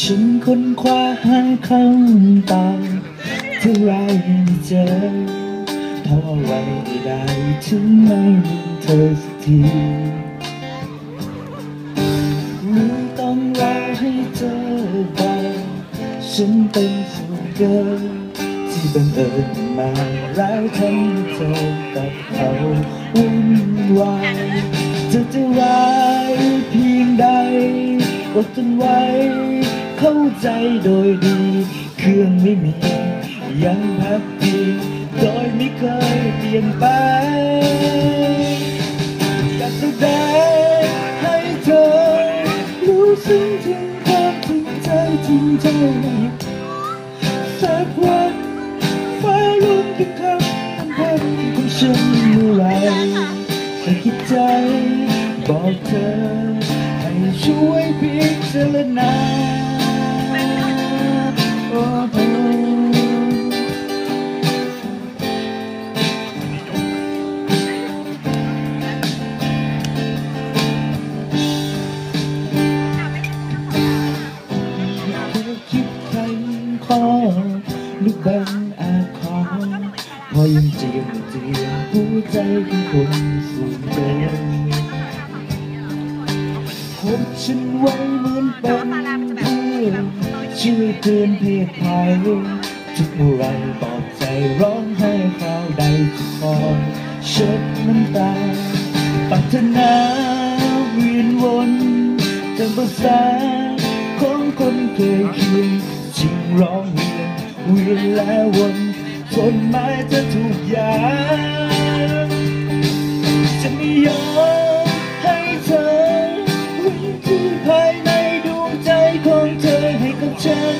ค้นคว้าหาคำตอบเท่าไรไม่เจอทำอะไรไม่ได้ถึงไม่มีเธอสักทีหรือต้องรอให้เจอบอกฉันเป็นส่วนเกินที่บังเอิญมาแล้วทำให้เธอกับเขาวุ่นวายจะจะร้ายเพียงใดอดทนไว้ เข้าใจโดยดี เครื่องไม่มี ยังพักดีโดยไม่เคยเปลี่ยนไปอยากแสดงให้เธอ รู้ซึ้งถึงความจริงใจจริงใจสักวันฟ้าลุ่มที่คำมันพันของฉันเมื่อไรแต่คิดใจบอกเธอ ให้ช่วยพิจารณา คิดใครคอหรือบังอาจขอพอยังเจียมเจียมหัวใจของคนสูงเกินคบฉันไว้เหมือนเป็นเพื่อนช่วยเตือนเพศภัยทุกเมื่อไรปลอบใจร้องไห้คราวใดจะคอยเช็ดน้ำตาปรารถนาเวียนวนจนประสา คนเคยเคียงจริงร้องเวียนเวียนแล้วนจนหมายจะทุกยาจะไม่ยอมให้เธอวิ่งที่ภายในดวงใจของเธอให้กับฉัน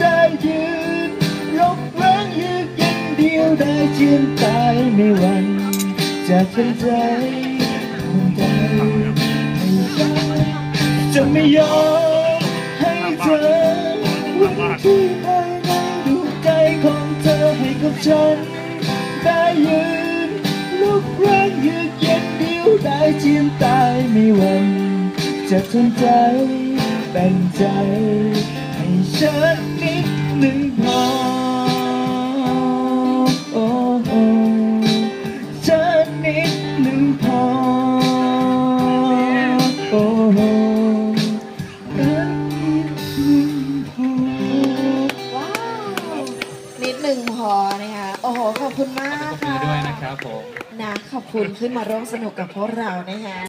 ได้ยืนรบร้างยืดย็นเดียวได้เจียนตายในวันจากเป็นใจคนใจให้ฉันจะไม่ยอม ฉัน ได้ยืน ลุกแรงยืดเย็นเดียวได้เจียนตายไม่หวันจะทนใจแบ่งใจ ให้ฉันนิดหนึ่งพอฉันนิดหนึ่งพอ นะคะโอ้โหขอบคุณมากขอบคุณค่ะด้วยนะครับผม นะขอบคุณขึ้นมาร่วมสนุกกับพวกเรานะคะ